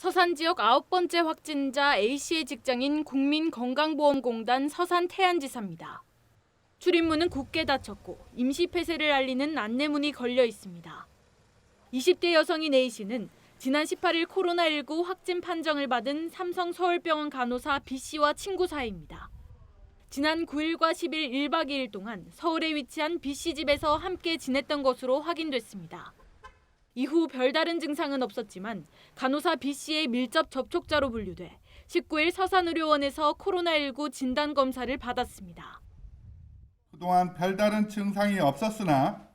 서산 지역 아홉 번째 확진자 A씨의 직장인 국민건강보험공단 서산 태안지사입니다. 출입문은 굳게 닫혔고 임시 폐쇄를 알리는 안내문이 걸려 있습니다. 20대 여성인 A씨는 지난 18일 코로나19 확진 판정을 받은 삼성 서울병원 간호사 B씨와 친구 사이입니다. 지난 9일과 10일 1박 2일 동안 서울에 위치한 B씨 집에서 함께 지냈던 것으로 확인됐습니다. 이후 별다른 증상은 없었지만 간호사 B씨의 밀접 접촉자로 분류돼 19일 서산의료원에서 코로나19 진단 검사를 받았습니다. 그동안 별다른 증상이 없었으나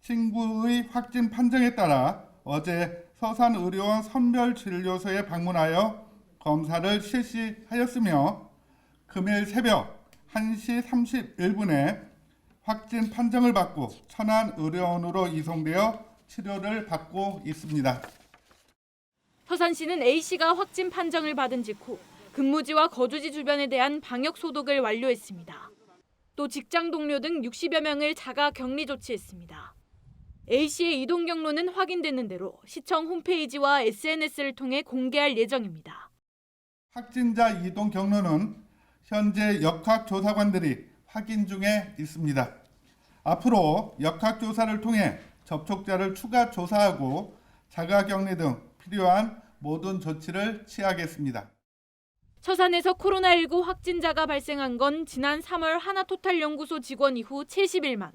친구의 확진 판정에 따라 어제 서산의료원 선별진료소에 방문하여 검사를 실시하였으며 금일 새벽 1시 31분에 확진 판정을 받고 천안의료원으로 이송되어 치료를 받고 있습니다. 서산시는 A씨가 확진 판정을 받은 직후 근무지와 거주지 주변에 대한 방역 소독을 완료했습니다. 또 직장 동료 등 60여 명을 자가 격리 조치했습니다. A씨의 이동 경로는 확인되는 대로 시청 홈페이지와 SNS를 통해 공개할 예정입니다. 확진자 이동 경로는 현재 역학조사관들이 확인 중에 있습니다. 앞으로 역학조사를 통해 접촉자를 추가 조사하고 자가격리 등 필요한 모든 조치를 취하겠습니다. 서산에서 코로나19 확진자가 발생한 건 지난 3월 하나토탈연구소 직원 이후 70일만.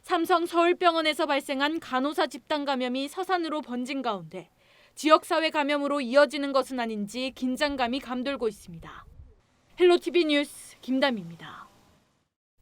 삼성 서울병원에서 발생한 간호사 집단 감염이 서산으로 번진 가운데 지역사회 감염으로 이어지는 것은 아닌지 긴장감이 감돌고 있습니다. 헬로티비 뉴스 김담입니다.